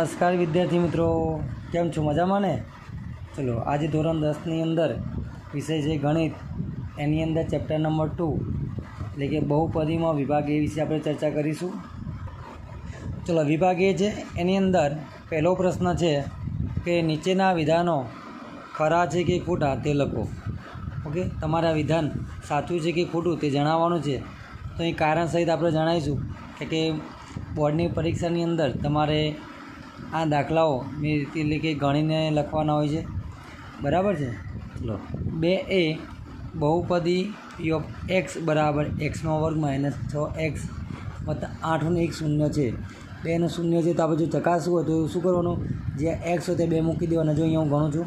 નમસ્કાર વિદ્યાર્થી મિત્રો. કેમ છો? મજામાં ને? ચલો, આજે ધોરણ દસની અંદર વિષય છે ગણિત. એની અંદર ચેપ્ટર નંબર ટુ એટલે કે બહુપદીમાં વિભાગ એ વિશે આપણે ચર્ચા કરીશું. ચલો, વિભાગ એ છે. એની અંદર પહેલો પ્રશ્ન છે કે નીચેના વિધાનો ખરા છે કે ખોટા તે લખો. ઓકે? તમારા વિધાન સાચું છે કે ખોટું તે જણાવવાનું છે. તો એ કારણ સહિત આપણે જણાવીશું કે કે બોર્ડની પરીક્ષાની અંદર તમારે આ દાખલાઓ મેં એટલે કે ગણીને લખવાના હોય છે. બરાબર છે? બે એ બહુપદી પી ઓફ એક્સ બરાબર એક્સનો વર્ગ માઇનસ છ એક્સ વત્તા આઠનું એક શૂન્ય છે. બેનું શૂન્ય છે તો આપણે જો ચકાસવું હોય તો શું કરવાનું? જે એક્સ હોય તે બે મૂકી દેવાના. જો અહીંયા હું ગણું છું.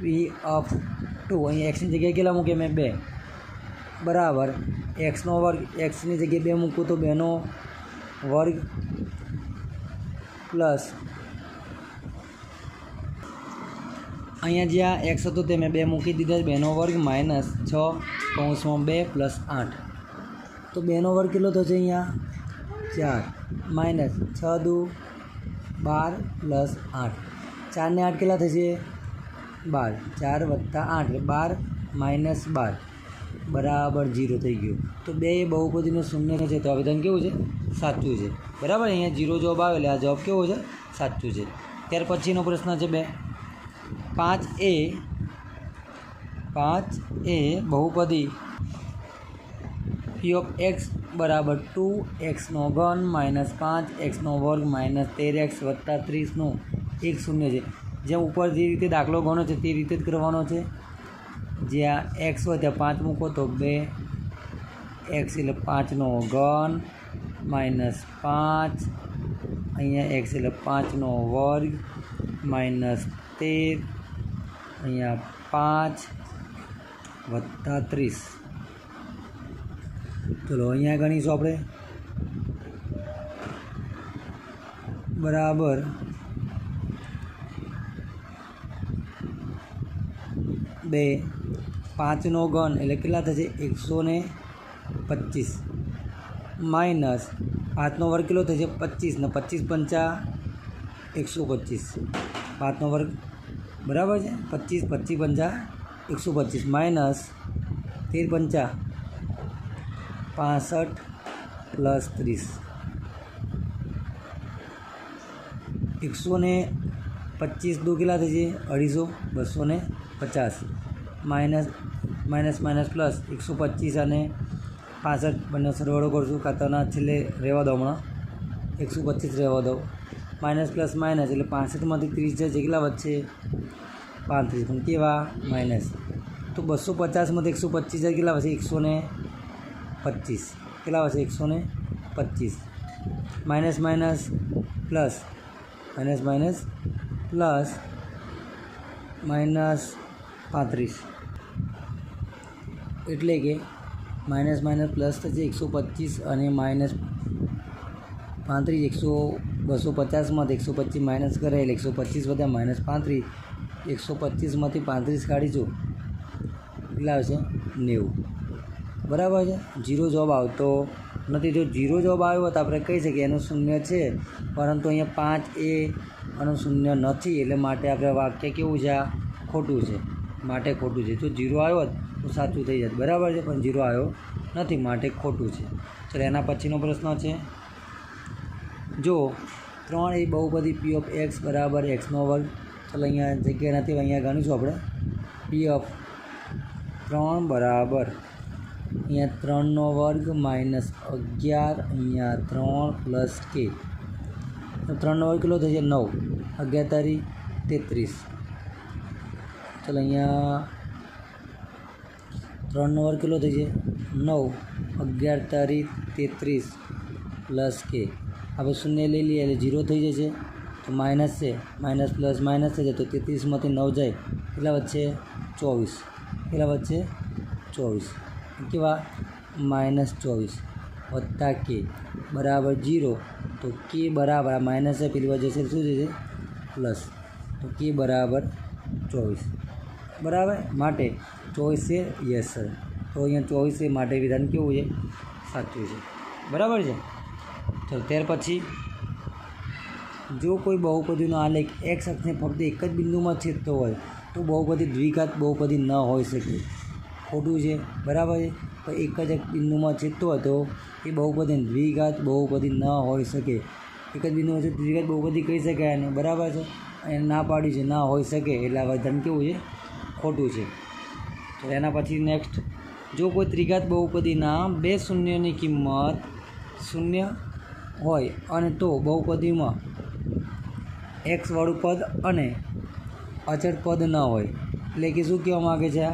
પી ઓફ ટુ અહીંયા એક્સની જગ્યાએ કેટલા મૂકીએ મેં? બે. બરાબર. એક્સનો વર્ગ એક્સની જગ્યાએ બે મૂકું તો બેનો વર્ગ પ્લસ. અહીંયા જે આ એક્સ હતું તે મેં બે મૂકી દીધા બેનો વર્ગ માઇનસ છ, કૌંસમાં બે પ્લસ આઠ. તો બેનો વર્ગ કેટલો થશે અહીંયા? ચાર. માઇનસ છ દુ, બાર પ્લસ આઠ. ચારને આઠ કેટલા થશે? બાર. ચાર વત્તા આઠ. બાર માઇનસ બાર. બરાબર જીરો થઈ ગયું. તો બે બહુપદીનું શૂન્ય છે, તો આવેદન કેવું છે? સાચું છે. બરાબર? અહીંયા જીરો જવાબ આવે એટલે આ જવાબ કેવો છે? સાચું છે. ત્યાર પછીનો પ્રશ્ન છે બે. પાંચ એ પાંચ એ બહુપદી પી ઓફ એક્સ બરાબર ટુ એક્સનો ઘન માઇનસ પાંચ એક્સનો વર્ગ માઇનસ તેર એક્સ વત્તા ત્રીસનું એક શૂન્ય છે. જેમ ઉપર જે રીતે દાખલો ગણો છે, તે રીતે જ કરવાનો છે. જ્યાં એક્સ હોય ત્યાં પાંચ મૂકો તો બે. એક્સ એટલે પાંચનો ઘન માઇનસ પાંચ. અહીંયા એક્સ એટલે પાંચનો વર્ગ માઇનસ તેર. અહીંયા પાંચ વત્તા ત્રીસ. ચલો, અહીંયા ગણીશું આપણે. બરાબર. બે, પાંચનો ઘન એટલે કેટલા થશે? એકસો ને પચીસ. માઇનસ પાંચનો વર્ગ કેટલો થશે? પચીસ. ને પચીસ પંચા એકસો પચીસ. પાંચનો વર્ગ બરાબર છે? પચીસ પચીસ પંચા એકસો પચીસ. માઇનસ તેર પંચા પાસઠ પ્લસ ત્રીસ. એકસો ને પચીસ દો કેટલા થશે? અઢીસો. બસો ને પચાસ. માઇનસ માઇનસ માઇનસ પ્લસ એકસો પચીસ અને પાસઠ. બંને સરવાળો કરશું. ખાતાના છેલ્લે રહેવા દો હમણાં. એકસો પચીસ રહેવા દો. માઇનસ પ્લસ માઇનસ એટલે પાસઠમાંથી ત્રીસ છે. કેટલા વચ્ચે પાંત્રીસ. પણ કેવા? માઇનસ. તો બસો પચાસમાંથી એકસો પચીસ જાય. કેટલા વધશે? એકસો ને પચીસ. કેટલા વધશે? એકસો ને પચીસ. Minus minus plus. Minus minus plus. Minus પાંત્રીસ. એટલે કે માઇનસ માઇનસ પ્લસ થશે એકસો પચીસ અને માઇનસ પાંત્રીસ, એકસો બસો પચાસમાંથી એકસો પચીસ માઇનસ કરે એટલે એકસો પચીસ બધા માઇનસ પાંત્રીસ. એકસો પચીસમાંથી પાંત્રીસ કાઢીશું. એટલે આવશે? નેવું. બરાબર છે? જીરો જવાબ આવતો નથી. જો જીરો જવાબ આવ્યો હોત, આપણે કહી શકીએ એનું શૂન્ય છે. પરંતુ અહીંયા પાંચ એ અને શૂન્ય નથી. એટલે માટે આપણે વાક્ય કેવું છે? ખોટું છે. માટે ખોટું છે. જો જીરો આવ્યો તો સાચું થઈ જાય બરાબર છે? પણ જીરો આવ્યો નથી. માટે ખોટું છે. ચાલો, એના પછીનો પ્રશ્ન છે. જો ત્રણ એ બહુપદી પી ઓફ એક્સ બરાબર એક્સનો વર્ગ. ચાલો, અહીંયા જગ્યા નથી અહીંયા ગણીશું આપણે. પી ઓફ ત્રણ બરાબર. અહીંયા ત્રણનો વર્ગ માઇનસ અગિયાર, અહીંયા ત્રણ પ્લસ કે. ત્રણનો વર્ગ કેટલો થશે? નવ. અગિયાર તારીખ તેત્રીસ. ચાલો અહીંયા ત્રણનો વર્ગ કેટલો થશે નવ અગિયાર તારીખ તેત્રીસ પ્લસ કે આપણે શૂન્ય લઈ લઈએ એટલે ઝીરો થઈ જશે તો માઇનસ છે માઇનસ પ્લસ માઇનસ થઈ જાય તો તેત્રીસમાંથી નવ જાય કેટલા વચ્ચે ચોવીસ કેટલા વચ્ચે ચોવીસ કેવા માઇનસ ચોવીસ વત્તા કે બરાબર જીરો તો કે બરાબર આ માઇનસ છે પેલી બાજુ જશે શું જશે પ્લસ તો કે બરાબર ચોવીસ બરાબર? માટે ચોવીસ છે યસ સર તો અહીંયા ચોવીસ એ માટે વિધાન કેવું છે? સાચું છે. બરાબર છે? ચાલો ત્યાર પછી, જો કોઈ બહુપદીનો આલેખ એક્સ અક્ષને ફક્ત એક જ બિંદુમાં છેદતો હોય, તો બહુપદી દ્વિઘાત બહુપદી ન હોઈ શકે. ખોટું છે. બરાબર છે? તો એક જ એક બિંદુમાં છેદતો હોય તો એ બહુપદી દ્વિઘાત બહુપદી ન હોઈ શકે. એક જ બિંદુમાં છે દ્વિઘાત બહુપદી કહી શકાય એને. બરાબર છે? એને ના પાડ્યું છે. ના હોઈ શકે. એટલે આ વિધાન કેવું છે? ખોટું છે. તો એના પછી નેક્સ્ટ જો કોઈ ત્રિઘાત બહુપદીના બે શૂન્યની કિંમત શૂન્ય હોય અને તો બહુપદીમાં એક્સ વાળું પદ અને અચળ પદ ન હોય. એટલે કે શું કહેવા માગે છે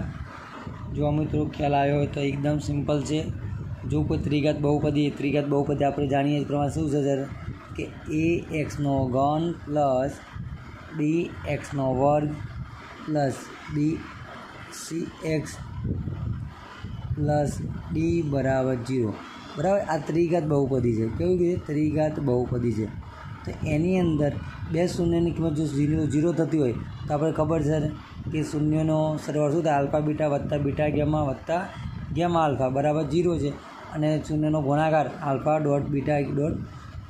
જો મિત્રો ખ્યાલ આવ્યો હોય તો એકદમ સિમ્પલ છે. જો કોઈ ત્રિઘાત બહુપદી ત્રિઘાત બહુપદી આપણે જાણીએ એ પ્રમાણે શું છે સર કે એ એક્સનો ઘન પ્લસ બી એક્સનો વર્ગ plus B C X plus D બરાબર જીરો. બરાબર? આ ત્રિઘાત બહુપદી છે. કેવું કે ત્રિઘાત બહુપદી છે. તો એની અંદર બે શૂન્યની કિંમત જો ઝીરો ઝીરો થતી હોય, તો આપણે ખબર છે કે શૂન્યનો સરવાળો શું થાય? આલ્ફા બીટા વત્તા બીટા ગેમા વત્તા ગેમા આલ્ફા. બરાબર જીરો છે. અને શૂન્યનો ગુણાકાર alpha dot beta dot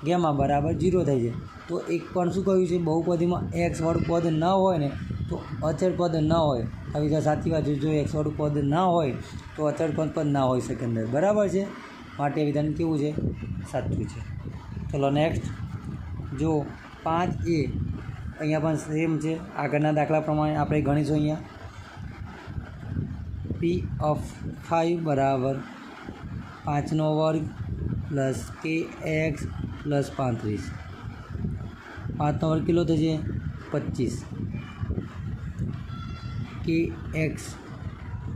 gamma બરાબર જીરો થાય છે. તો એક પણ શું કહ્યું છે? બહુપદીમાં એક્સ વાળું પદ ન હોય ને તો અચળ પદ ન હોય, આવી રીતે સાચી વાત જો એક્સ વાળું પદ ના હોય, તો અચળ પદ પણ ના હોઈ શકે અંદર. બરાબર છે? માટે વિધાન કેવું છે? સાચું છે. ચલો નેક્સ્ટ જો પાંચ એ અહીંયા પણ સેમ છે. આગળના દાખલા પ્રમાણે આપણે ગણીશું અહીંયા. પી ઓફ ફાઇવ બરાબર પાંચનો વર્ગ પ્લસ કે એક્સ પ્લસ પાંત્રીસ. પાંચનો વર્ગ કેટલો થશે? પચીસ. કે એક્સ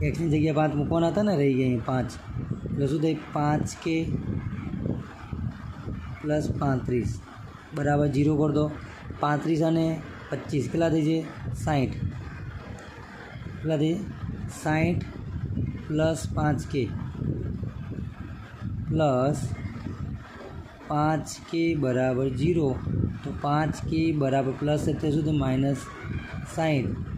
એક્સની જગ્યાએ પાંચ મૂકવાના હતા ને, રહી ગયા અહીં પાંચ. એટલે શું થાય? પાંચ કે પ્લસ પાંત્રીસ. બરાબર જીરો કરી દો. પાંત્રીસ અને પચીસ કેટલા થઈ છે સાઠ કેટલા થઈ સાઠ પ્લસ પાંચ કે. પ્લસ પાંચ કે બરાબર જીરો. તો પાંચ કે બરાબર પ્લસ એટલે શું માઇનસ સાઠ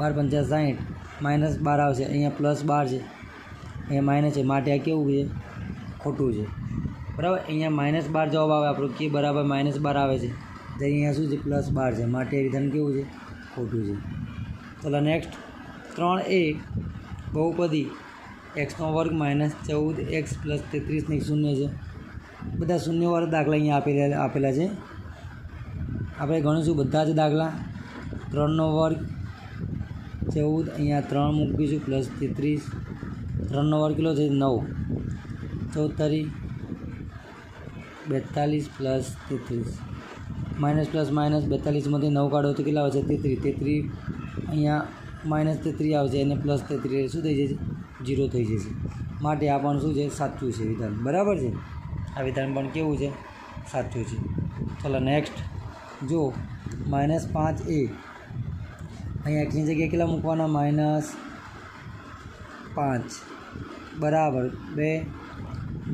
બાર પંચા સાઠ માઇનસ બાર આવશે. અહીંયા પ્લસ બાર છે. અહીંયા માઇનસ છે. માટે આ કેવું છે? ખોટું છે. બરાબર? અહીંયા માઇનસ બાર જવાબ આવે આપણું કે બરાબર માઇનસ બાર આવે છે. તો અહીંયા શું છે? પ્લસ બાર છે. માટે વિધાન કેવું છે? ખોટું છે. ચલો નેક્સ્ટ ત્રણ એ બહુપદી એક્સનો વર્ગ માઇનસ ચૌદ એક્સ પ્લસ તેત્રીસને શૂન્ય છે. બધા શૂન્યવાળા દાખલા અહીંયા આપેલા આપેલા છે. આપણે ગણીશું. બધા જ દાખલા. ત્રણનો વર્ગ ચૌદ, અહીંયા ત્રણ મૂકીશું પ્લસ તેત્રીસ ત્રણનો વર્ગ કેટલો છે, નવ. ચૌદ તારી, બેતાલીસ પ્લસ તેત્રીસ. માઇનસ પ્લસ માઇનસ બેતાલીસમાંથી નવ કાઢો તો કેટલા આવશે? તેત્રીસ. તેત્રીસ અહીંયા માઇનસ તેત્રીસ આવશે અને પ્લસ તેત્રીસ શું થઈ જશે? જીરો થઈ જશે. માટે આ પણ શું છે? સાચું છે વિધાન. બરાબર છે? આ વિધાન પણ કેવું છે? સાચું છે. ચલો નેક્સ્ટ જો, માઇનસ પાંચ એ અહીંયા એક્સની જગ્યાએ કેટલા મૂકવાના? માઇનસ પાંચ. બરાબર. બે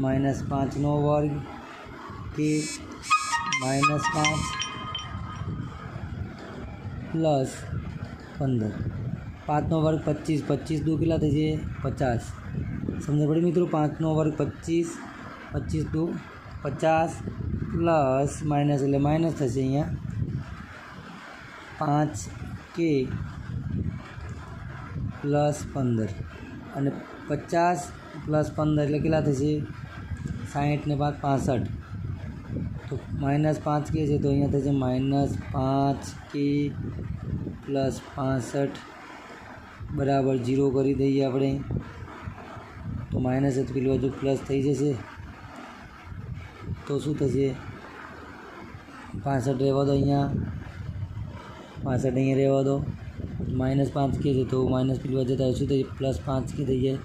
માઇનસ પાંચનો વર્ગ કે માઇનસ પાંચ પ્લસ પંદર. પાંચનો વર્ગ પચીસ. પચીસ દુ કેટલા થશે પચાસ. સમજ પડી મિત્રો? પાંચનો વર્ગ પચીસ પચીસ દુ પચાસ પ્લસ માઇનસ એટલે માઇનસ થશે અહીંયા. પાંચ કે પ્લસ પંદર. અને પચાસ પ્લસ પંદર એટલે કેટલા થશે? સાહીઠ ને પાંચ પાસઠ. તો માઇનસ પાંચ કે છે તો અહીંયા થશે માઇનસ પાંચ કે પ્લસ પાસઠ બરાબર જીરો કરી દઈએ આપણે. તો માઇનસ જ પેલું હજુ પ્લસ થઈ જશે. તો શું થશે? પાસઠ રહેવા દો અહીંયા. પાસઠ અહીંયા રહેવા દો. માઇનસ પાંચ કે છે તો માઇનસ પેલી જતા શું થઈ પ્લસ પાંચ કે થઈ જાય.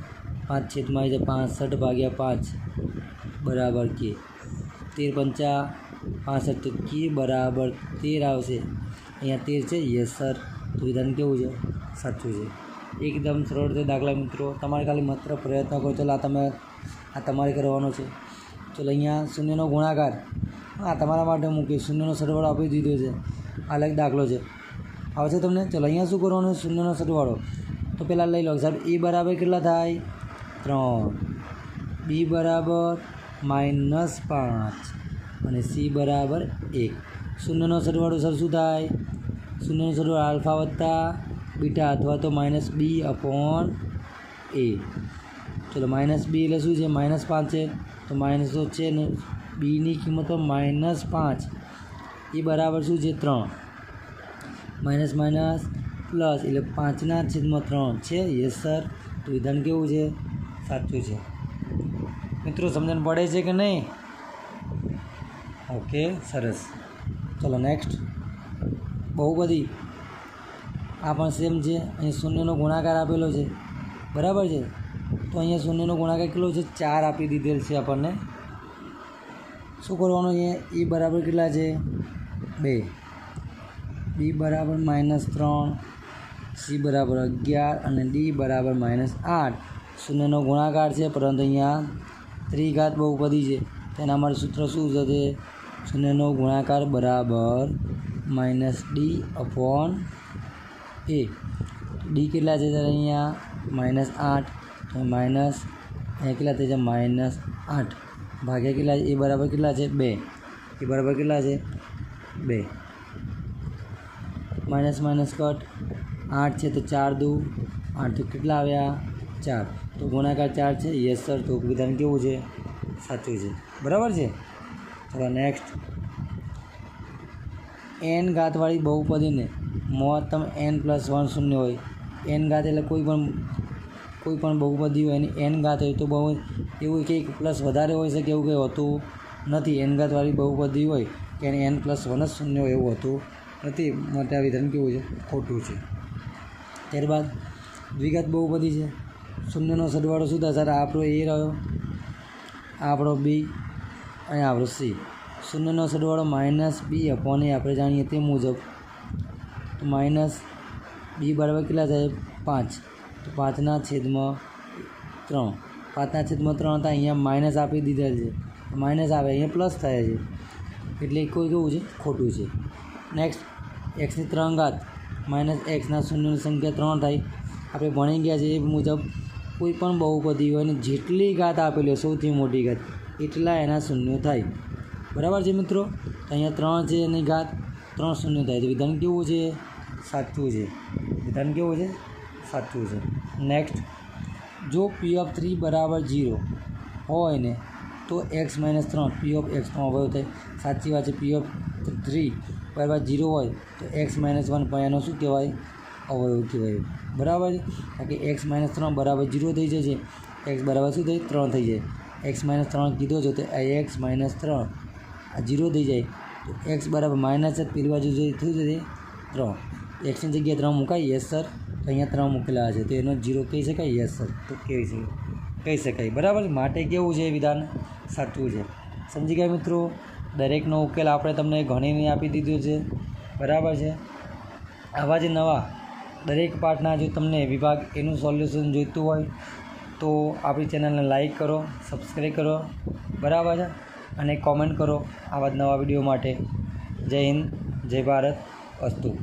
પાંચ છેદમાં આવી જાય પાસઠ ભાગ્યા પાંચ બરાબર કે. તેર પંચા પાસઠ તો કે બરાબર તેર આવશે. અહીંયા તેર છે? Yes, sir. તો વિધાન કેવું છે? સાચું છે. એકદમ સરળ છે દાખલા મિત્રો. તમારે ખાલી માત્ર પ્રયત્ન કરો. ચાલો, આ તમે, આ તમારે કરવાનો છે. ચાલો, અહીંયા શૂન્યનો ગુણાકાર. હા, તમારા માટે મૂકી શૂન્યનો સરવાળો આપી દીધો છે. અલગ દાખલો છે. આવશે તમને? ચલો, અહીંયા શું કરવાનું શૂન્યનો સરવાળો. તો પહેલાં લઈ લો. સાહેબ એ બરાબર કેટલા થાય? ત્રણ. બી બરાબર માઇનસ પાંચ. અને સી બરાબર એક. શૂન્યનો સરવાળો સર શું થાય? શૂન્યનો સરવાળો આલ્ફા વત્તા બીટા અથવા તો માઇનસ બી અપોન એ. ચલો માઇનસ બી એટલે શું છે? માઇનસ પાંચ છે. તો માઇનસ તો છે ને, બીની કિંમત માઇનસ પાંચ. એ બરાબર શું છે? ત્રણ. માઇનસ માઇનસ પ્લસ એટલે પાંચના છેદમાં ત્રણ છે. Yes, sir. તો વિધાન કેવું છે? સાચું છે. મિત્રો, સમજણ પડે છે કે નહીં? ઓકે, સરસ. ચલો નેક્સ્ટ બહુ બધી. આ પણ સેમ છે. અહીં શૂન્યનો ગુણાકાર આપેલો છે. બરાબર છે? તો અહીંયા શૂન્યનો ગુણાકાર કેટલો છે? ચાર આપી દીધેલ છે આપણને. શું કરવાનું છે એ બરાબર કેટલા છે? બે. બી બરાબર માઇનસ ત્રણ સી બરાબર અગિયાર અને ડી બરાબર માઇનસ આઠ શૂન્યનો ગુણાકાર છે પરંતુ અહીંયા ત્રિઘાત બહુપદી છે તેના માટે સૂત્ર શું છે તે શૂન્યનો ગુણાકાર બરાબર minus D upon A D કેટલા છે ત્યારે અહીંયા માઇનસ આઠ તો માઇનસ અહીંયા કેટલા થઈ છે માઇનસ આઠ ભાગ્યા કેટલા છે એ બરાબર કેટલા છે બે એ બરાબર કેટલા છે બે માઇનસ માઇનસ કટ. આઠ છે તો ચાર દુ આઠ તો કેટલા આવ્યા? ચાર. તો ગુણાકાર ચાર છે. Yes, sir. તો વિધાન કેવું છે? સાચું છે. બરાબર છે? ચલો નેક્સ્ટ એન ઘાતવાળી બહુપદીને મહત્તમ એન પ્લસ વન શૂન્ય હોય. એન ઘાત એટલે કોઈ પણ કોઈ પણ બહુપદી હોય એની એન ઘાત હોય તો બહુ એવું કંઈક પ્લસ વધારે હોઈ શકે એવું કંઈ હોતું નથી. એન ઘાતવાળી બહુપદી હોય કે એને પ્લસ વન જ શૂન્ય હોય એવું હોતું નથી, માટે આ વિધાન કેવું છે? ખોટું છે. ત્યારબાદ દ્વિઘાત બધી છે. શૂન્યનો સરવાળો શું થાય સર, આપણો એ રહ્યો. આપણો બી અને આપણો સી શૂન્યનો સરવાળો માઇનસ બી અપોન આપણે જાણીએ તે મુજબ. તો માઇનસ બી બરાબર કેટલા થાય? પાંચ. તો પાંચના છેદમાં ત્રણ. પાંચના છેદમાં ત્રણ હતા અહીંયા માઇનસ આપી દીધેલ છે. માઇનસ આવે, અહીંયા પ્લસ થાય છે. એટલે કોઈ કેવું છે? ખોટું છે. નેક્સ્ટ એક્સની ત્રણ ઘાત. માઇનસ એક્સના શૂન્યની સંખ્યા ત્રણ થાય. આપણે ભણી ગયા છે એ મુજબ કોઈ પણ બહુપદી હોય અને જેટલી ઘાત આપેલી હોય, સૌથી મોટી ઘાત, એટલા એના શૂન્યો થાય. બરાબર છે મિત્રો? અહીંયા ત્રણ છે એની ઘાત, ત્રણ શૂન્ય થાય. તો વિધાન કેવું છે? સાચું છે. વિધાન કેવું છે? સાચું છે. નેક્સ્ટ જો પી ઓફ થ્રી બરાબર જીરો હોય ને, તો એક્સ માઇનસ ત્રણ પી ઓફ એક્સનો અવયવ થાય. સાચી વાત છે પી ઓફ થ્રી બરાબર જીરો હોય તો એક્સ માઇનસ વન પણ શું કહેવાય? અવયવ કહેવાય. બરાબર? કારણ કે એક્સ માઇનસ ત્રણ બરાબર જીરો થઈ જશે. એક્સ બરાબર શું થાય? ત્રણ થઈ જાય. એક્સ માઇનસ ત્રણ કીધો છે તો એક્સ માઇનસ ત્રણ આ જીરો થઈ જાય. તો એક્સ બરાબર માઇનસ જ પેલી બાજુ જે થયું છે ત્રણ. એક્સની જગ્યાએ ત્રણ મુકાય? Yes, sir. તો અહીંયા ત્રણ મૂકેલા છે. તો એનો જીરો કહી શકાય? Yes, sir. તો કહી શકાય. કહી શકાય. બરાબર? માટે કેવું છે વિધાન? સાચું છે. સમજી ગયા મિત્રો? દરેકનો ઉકેલ આપણે તમને ગણીને આપી દીધો છે. બરાબર છે? આવા જ નવા દરેક પાઠના જો તમને વિભાગ એનું સોલ્યુશન જોઈતું હોય, તો આપણી ચેનલને લાઈક કરો, સબસ્ક્રાઈબ કરો. બરાબર છે? અને કોમેન્ટ કરો આવા જ નવા વીડિયો માટે. જય હિન્દ, જય ભારત, અસ્તુ.